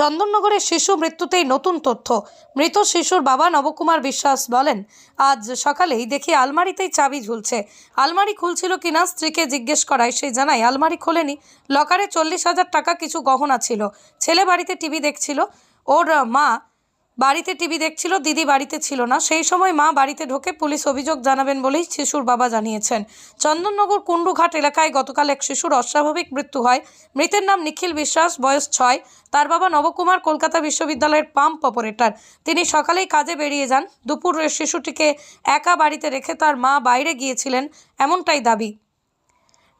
চন্দননগরের শিশু মৃত্যুতেই নতুন তথ্য। মৃত শিশুর বাবা নবকুমার বিশ্বাস বলেন, আজ সকালেই দেখি আলমারিতেই চাবি ঝুলছে। আলমারি খুলছিল কিনা স্ত্রীকে জিজ্ঞেস করায় সে জানায়, আলমারি খোলেনি। লকারে চল্লিশ হাজার টাকা কিছু গহনা ছিল। ছেলে বাড়িতে টিভি দেখছিল। ওর মা বাড়িতে টিভি দেখছিল, দিদি বাড়িতে ছিল না। সেই সময় মা বাড়িতে ঢোকে পুলিশ অভিযোগ জানাবেন বলেই শিশুর বাবা জানিয়েছেন। চন্দননগর কুণ্ডুঘাট এলাকায় গতকাল এক শিশুর অস্বাভাবিক মৃত্যু হয়। মৃতের নাম নিখিল বিশ্বাস, বয়স ছয়। তার বাবা নবকুমার, কলকাতা বিশ্ববিদ্যালয়ের পাম্প অপারেটর। তিনি সকালেই কাজে বেরিয়ে যান। দুপুরে শিশুটিকে একা বাড়িতে রেখে তার মা বাইরে গিয়েছিলেন, এমনটাই দাবি।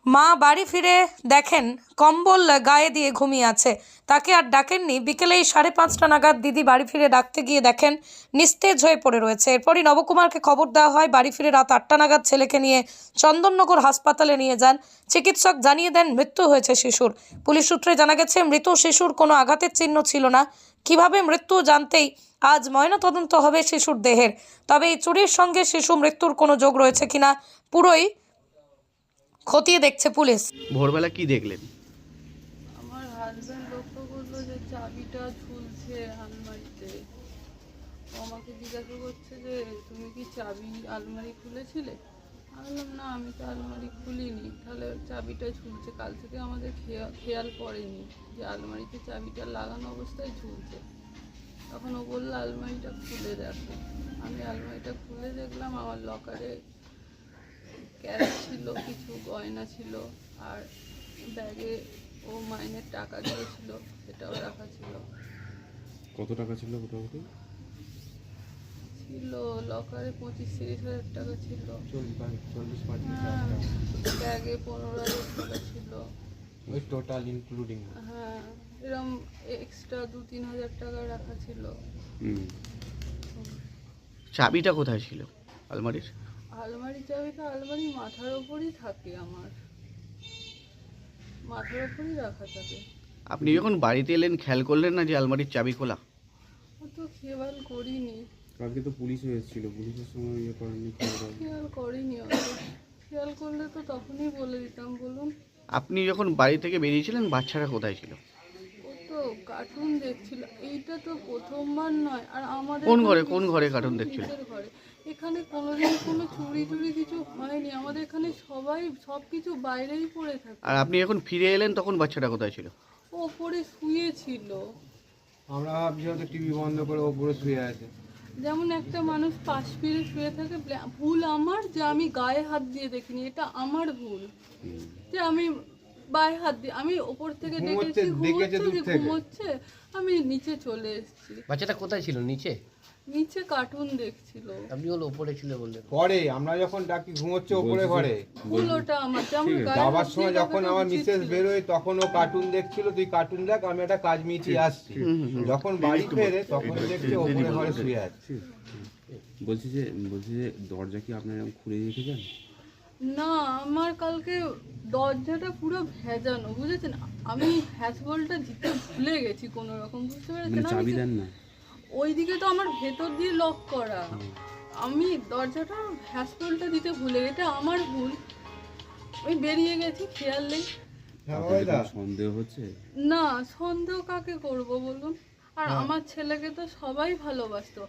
মা বাড়ি ফিরে দেখেন কম্বল গায়ে দিয়ে ঘুমিয়ে আছে। তাকে আর ডাকেননি। বিকেলেই সাড়ে পাঁচটা নাগাদ দিদি বাড়ি ফিরে ডাকতে গিয়ে দেখেন নিস্তেজ হয়ে পড়ে রয়েছে। এরপরই নবকুমারকে খবর দেওয়া হয়, বাড়ি ফিরে রাত আটটা নাগাদ ছেলেকে নিয়ে চন্দননগর হাসপাতালে নিয়ে যান। চিকিৎসক জানিয়ে দেন, মৃত্যু হয়েছে শিশুর। পুলিশ সূত্রে জানা গেছে, মৃত শিশুর কোনো আঘাতের চিহ্ন ছিল না। কীভাবে মৃত্যু জানতেই আজ ময়নাতদন্ত হবে শিশুর দেহের। তবে এই চুরির সঙ্গে শিশু মৃত্যুর কোনো যোগ রয়েছে কিনা পুরোই খতিয়ে দেখছে পুলিশ। ভোরবেলা কি দেখলেন? আমার হাজব্যান্ড লক্ষ্য করল যে চাবিটা ঝুলছে আলমারিতে। ও আমাকে জিজ্ঞাসা করছে যে তুমি কি চাবি আলমারি খুলেছিলে? আমি বললাম না আমি তো আলমারি খুলিনি। তাহলে চাবিটা ঝুলছে। কাল থেকে আমাদের খেয়া- খেয়াল পড়েনি যে আলমারিতে চাবিটা লাগানো অবস্থায় ঝুলছে। তখন ও বলল আলমারিটা খুলে দেখো। আমি আলমারিটা খুলে দেখলাম আমার লকারে ক্যাশ ছিল কিছু গয়না ছিল আর ব্যাগে ও মাইনের টাকা দিয়েছিল সেটাও রাখা ছিল। কত টাকা ছিল মোটামুটি? ছিল লকারে পঁচিশ তিরিশ হাজার টাকা ছিল। চল্লিশ হ্যাঁ ব্যাগে পনেরো হাজার টাকা ছিল। ওই টোটাল ইনক্লুডিং হ্যাঁ এরম এক্সট্রা দু তিন হাজার টাকা রাখা ছিল। চাবিটা কোথায় ছিল? আলমারির? আলমারি চাবিটা আলমারি মাথার ওপরই থাকে আমার। মাথার ওপরই রাখা থাকে। আপনি যখন বাড়িতে এলেন খেয়াল করলেন না যে আলমারির চাবি খোলা? ও তো খেয়াল করিনি। কালকে তো পুলিশ এসেছিল পুলিশের সময় ইয়ে করেনি খেয়াল করিনি অত খেয়াল করলে তো তখনই বলে দিতাম বলুন। আপনি যখন বাড়ি থেকে বেরিয়েছিলেন বাচ্চারা কোথায় ছিল? ও তো কার্টুন দেখছিল। এইটা তো প্রথমবার নয় আর আমাদের কোন ঘরে? কোন ঘরে কার্টুন দেখছিল? ঘরে। এখানে কোনোদিন কোনো চুরি টুরি কিছু হয়নি। আমাদের এখানে সবাই সব কিছু বাইরেই পড়ে থাকে। আর আপনি যখন ফিরে এলেন তখন বাচ্চাটা কোথায় ছিল? ও ওপরে শুয়েছিল। আমরা ভাবছি হয়তো টিভি বন্ধ করে ওপরে শুয়ে আছে। যেমন একটা মানুষ পাশ ফিরে শুয়ে থাকে ভুল আমার যে আমি গায়ে হাত দিয়ে দেখিনি এটা আমার ভুল। যে আমি গায়ে হাত দিয়ে আমি ওপর থেকে ঘুমোচ্ছে, দেখেছি ঘুমোচ্ছে। ঘুমোচ্ছে আমি নিচে চলে এসেছি। বাচ্চাটা কোথায় ছিল? নিচে? নিচে কার্টুন দেখছিল। আপনি হলো উপরে ছিল বললেন পরে আমরা যখন ডাকি ঘুমোচ্ছে ওপরে ঘরে। ভুল ওটা আমার যে আমি গায়ে যাবার সময় যখন আমার মিসেস বেরোয় তখন ও কার্টুন দেখছিল তুই কার্টুন দেখ আমি একটা কাজ মিটিয়ে আসছি। যখন বাড়ি ফেরে তখন দেখছে ওপরে ঘরে শুয়ে আছে। বলছি যে বলছি যে দরজা কি আপনার এরকম খুলে রেখেছেন? না আমার কালকে দরজাটা পুরো ভেজানো বুঝেছেন? আমি হ্যাসবলটা দিতে ভুলে গেছি কোনো রকম বুঝতে মানে পেরেছেন চাবি দেন না? ওইদিকে তো আমার ভেতর দিয়ে লক করা। আমি দরজাটা হ্যাসবলটা দিতে ভুলে এটা আমার ভুল। আমি বেরিয়ে গেছি খেয়াল নেই। হ্যাঁ সন্দেহ হচ্ছে? না সন্দেহ কাকে করব বলুন? আর আমার ছেলেকে তো সবাই ভালোবাসতো।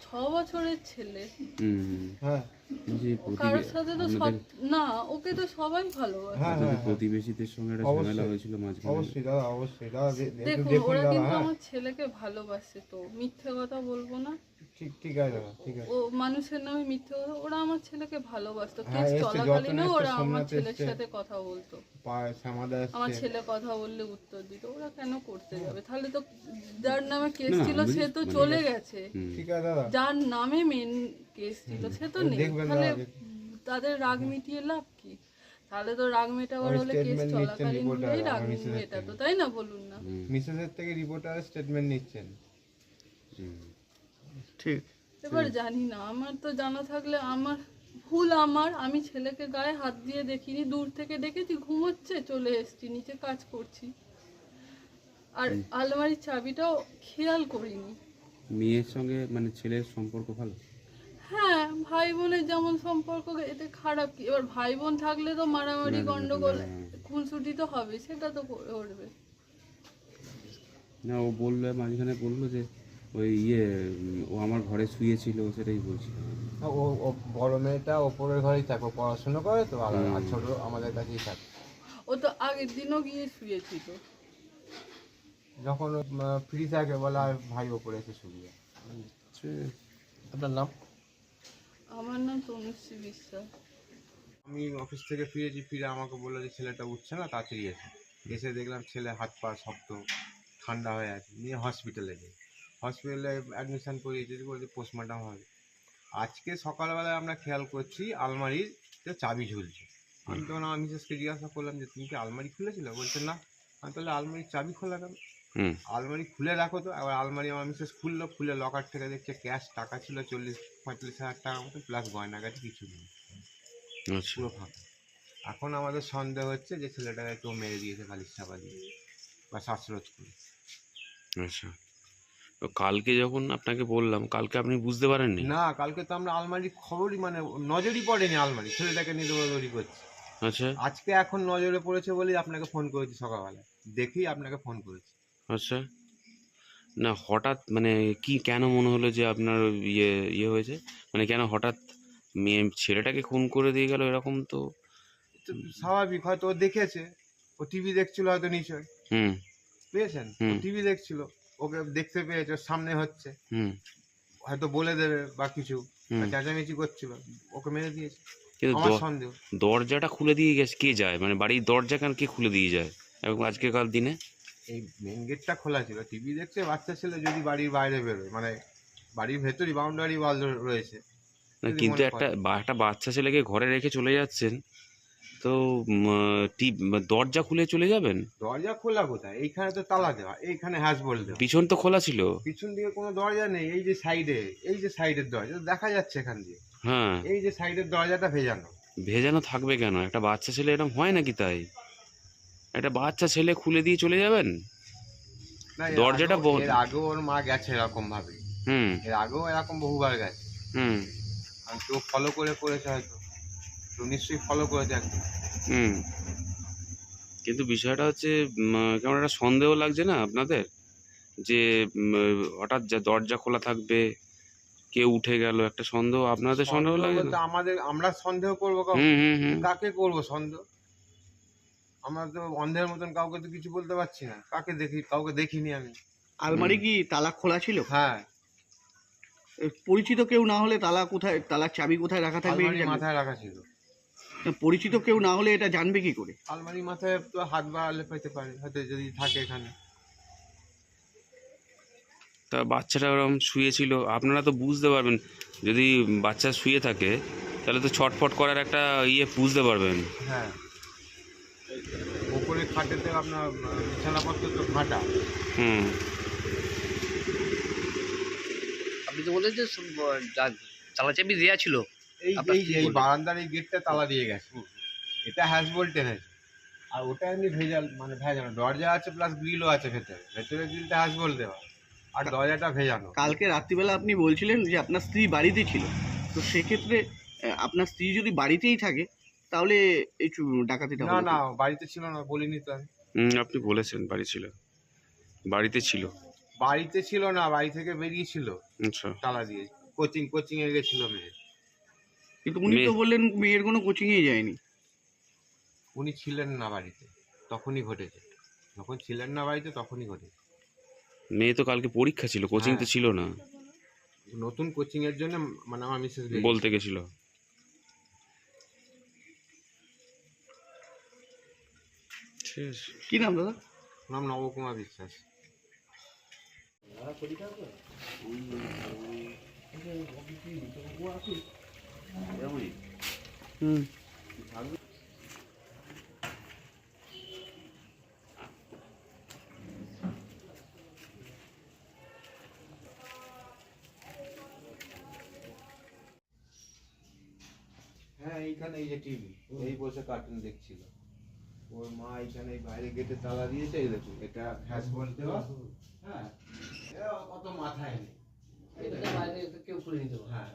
ছ বছরের ছেলে। হুম হুম। হ্যাঁ। বলছি কারোর সাথে তো সব না ওকে তো সবাই ভালোবাসে। আপনাদের প্রতিবেশীদের সঙ্গে একটা ঝামেলা হয়েছিল মাঝখানে? অবশ্যই দাদা অবশ্যই। দাদা দে- একটু দেখুন দেখুন ওরা দাদা কিন্তু হ্যাঁ। আমার ছেলেকে ভালোবাসে তো মিথ্যে কথা বলব না। ঠিক ঠিক আছে দাদা ঠিক আছে। ও মানুষের নামে মিথ্যে কথা ওরা আমার ছেলেকে ভালোবাসতো। হ্যাঁ, কেস এসছে, চলাকালীনও যতন ওরা এসছে, আমার সোমনাথ ছেলের এসছে। সাথে কথা বলতো। পা- শ্যামাদা আমার এসছে। ছেলে কথা বললে উত্তর দিত। ওরা কেন করতে যাবে? তাহলে তো যার নামে কেস না, ছিল আমি সে তো মানে- চলে গেছে। হুম। ঠিক আছে দাদা। যার নামে মেন কেস ছিল সে তো নেই। তাহলে তাদের রাগ মিটিয়ে লাভ কি? তাহলে তো রাগ মেটাবার হলে কেস চলাকালীন হলেই রাগ মেটাতো তাই না? বলুন না। মিসেসের থেকে রিপোর্টারের স্টেটমেন্ট নিচ্ছেন। ঠিক। এবার জানি না আমার তো জানা থাকলে আমার ভুল আমার। আমি ছেলেকে গায়ে হাত দিয়ে দেখিনি দূর থেকে দেখেছি ঘুমোচ্ছে চলে এসেছি নিচে কাজ করছি। আর আলমারির চাবিটাও খেয়াল করিনি। মেয়ের সঙ্গে মানে ছেলের সম্পর্ক ভালো? হ্যাঁ ভাই বোনের যেমন সম্পর্ক এতে খারাপ কি? এবার ভাই বোন থাকলে তো মারামারি গন্ডগোল। খুনসুটি তো হবে সেটা তো করবে না ও বলল মাঝখানে বলল যে ওই ইয়ে ও আমার ঘরে শুয়েছিল সেটাই বলছি ও ও বড় মেয়েটা ওপরের ঘরেই থাকে পড়াশোনা করে তো আর আর ছোট আমাদের কাছেই থাকে। ও তো আগের দিনও গিয়ে শুয়েছিল। যখন ফ্রি থাকে বলে আর ভাই ওপরে এসে শুয়ে। আপনার নাম? আমার নাম তনুশ্রী বিশ্বাস। আমি অফিস থেকে ফিরেছি, ফিরে আমাকে বলল যে ছেলেটা উঠছে না, তাড়াতাড়ি এসে। এসে দেখলাম ছেলে হাত পা শক্ত, ঠান্ডা হয়ে আছে। নিয়ে হসপিটালে যাই হসপিটালে অ্যাডমিশন করিয়েছি বলছে পোস্টমর্টম হবে। আজকে সকালবেলায় আমরা খেয়াল করছি আলমারিতে চাবি ঝুলছে। আমি তখন আমার মিসেসকে জিজ্ঞাসা করলাম যে, তুমি কি আলমারি খুলেছিলে? বলছে, না। আমি তাহলে আলমারির চাবি খোলা কেন? আলমারি খুলে রাখো তো। আবার আলমারি আমার মিসেস খুললো খুলে লকার থেকে দেখছে ক্যাশ টাকা ছিল চল্লিশ পঁয়তাল্লিশ হাজার টাকা মতো প্লাস গয়নাগাটি কিছু নেই। আচ্ছা। পুরো ফাঁকা। এখন আমাদের সন্দেহ হচ্ছে যে ছেলেটাকে কেউ মেরে দিয়েছে কালির চাপা দিয়ে বা শ্বাসরোধ করে। আচ্ছা। তো কালকে যখন আপনাকে বললাম কালকে আপনি বুঝতে পারেননি? না কালকে তো আমরা আলমারির খবরই মানে নজরই পড়েনি আলমারি ছেলেটাকে নিয়ে দৌড়াদৌড়ি করছে। আচ্ছা। আজকে এখন নজরে পড়েছে বলেই আপনাকে ফোন করেছি সকালবেলা দেখেই আপনাকে ফোন করেছি। আচ্ছা। না হঠাৎ মানে কি কেন মনে হলো যে আপনার ইয়ে ইয়ে হয়েছে? মানে কেন হঠাৎ মেয়ে ছেলেটাকে খুন করে দিয়ে গেল এরকম তো? স্বাভাবিক হয়তো ও দেখেছে। ও টিভি দেখছিল হয়তো নিশ্চয় হুম। পেয়েছেন। টিভি দেখছিল। ওকে দেখতে পেয়েছে ওর সামনে হচ্ছে। হুম। হয়তো বলে দেবে বা কিছু। চেঁচামেচি করছিল। ওকে মেরে দিয়েছে। কিন্তু দরজাটা খুলে দিয়ে গেছে কে যায়? মানে বাড়ির দরজা কেন কে খুলে দিয়ে যায়? এবং আজকেকার দিনে? এই মেন গেটটা খোলা ছিল। টিভি দেখছে বাচ্চা ছেলে যদি বাড়ির বাইরে বেরোয় মানে বাড়ির ভেতরই বাউন্ডারি ওয়াল রয়েছে। কিন্তু একটা একটা বাচ্চা ছেলেকে ঘরে রেখে চলে যাচ্ছেন তো দরজা খুলে চলে যাবেন? দরজা খোলা কোথায়? এইখানে তো তালা দেওয়া এইখানে হ্যাজ বল দেওয়া। পিছন তো খোলা ছিল। পিছন দিকে কোনো দরজা নেই এই যে সাইডে এই যে সাইডের দরজা দেখা যাচ্ছে এখান দিয়ে। হ্যাঁ। এই যে সাইডের দরজাটা ভেজানো। ভেজানো থাকবে কেন? একটা বাচ্চা ছেলে এরকম হয় নাকি তাই? একটা বাচ্চা ছেলে খুলে দিয়ে চলে যাবেন? না দরজাটা বন্ধ। এর আগেও ওর মা গেছে এরকম ভাবে হুম। এর আগেও এরকম বহুবার গেছে। হুম। আর কেউ ফলো করে করেছে হয়তো। তো নিশ্চয়ই ফলো করেছে একদম। হুম। কিন্তু বিষয়টা হচ্ছে কেমন একটা সন্দেহ লাগছে না আপনাদের? যে হঠাৎ যা দরজা খোলা থাকবে কেউ উঠে গেল একটা সন্দেহ? আপনাদের সন্দেহ লাগছে আমাদের আমরা সন্দেহ করব কাকে করব সন্দেহ? আমরা তো অন্ধের মতন কাউকে তো কিছু বলতে পারছি না। কাকে দেখি কাউকে দেখিনি আমি। আলমারি কি তালা খোলা ছিল? হ্যাঁ। পরিচিত কেউ না হলে তালা কোথায় তালার চাবি কোথায় রাখা থাকবে আলমারি এটা জানবে? মাথায় রাখা ছিল। পরিচিত কেউ না হলে এটা জানবে কি করে? আলমারি মাথায় তো হাত বাড়ালে পেতে পারে হয়তো যদি থাকে এখানে। তা বাচ্চাটা ওরকম শুয়েছিল আপনারা তো বুঝতে পারবেন। যদি বাচ্চা শুয়ে থাকে তাহলে তো ছটফট করার একটা ইয়ে বুঝতে পারবেন। হ্যাঁ। খাটেতে আপনার বিছানাপত্র তো ফাটা হুম। আপনি তো বলেন যে সব, আহ, তালা চাবি দেওয়া ছিল। এই এই এই বারান্দার এই গেটটা তালা দিয়ে গেছে। এটা হ্যাজ বলতে হয়েছে আর ওটা এমনি ভেজাল মানে ভেজানো। দরজা আছে প্লাস গ্রিলও আছে ভেতরে। ভেতরে গ্রিলটা হ্যাজ বল দেওয়া। আর দরজাটা ভেজানো। কালকে রাত্রিবেলা আপনি বলছিলেন যে আপনার স্ত্রী বাড়িতে ছিল। তো সেক্ষেত্রে আপনার স্ত্রী যদি বাড়িতেই থাকে তাহলে এই চু- ডাকাতিটা না হলো না বাড়িতে ছিল না বলিনি তো আমি। হুম, আপনি বলেছেন বাড়ি ছিল। বাড়িতে ছিল? বাড়িতে ছিল না বাড়ি থেকে বেরিয়েছিল। আচ্ছা। তালা দিয়ে কোচিং কোচিং এ গেছিল মেয়ে। কিন্তু উনি তো মেয়ে- বললেন মেয়ের কোনো কোচিংয়েই যায়নি। উনি ছিলেন না বাড়িতে তখনই ঘটেছে। যখন ছিলেন না বাড়িতে তখনই ঘটেছে। মেয়ে তো কালকে পরীক্ষা ছিল কোচিং তো হ্যাঁ। ছিল না? নতুন কোচিং এর জন্য মানে আমার মিসেস বলতে গেছিল ঠিক আছে কি নাম দাদা? নাম নবকুমার বিশ্বাস। হুম। হ্যাঁ এইখানে এই যে টিভি এই বসে কার্টুন দেখছিল। ওর মা এখানে বাইরে গেটে তালা দিয়েছে এই দেখুন এটা হ্যাশ বলতে হ্যাঁ অত মাথায় নেই। বাইরে কেউ খুলে নিতে হ্যাঁ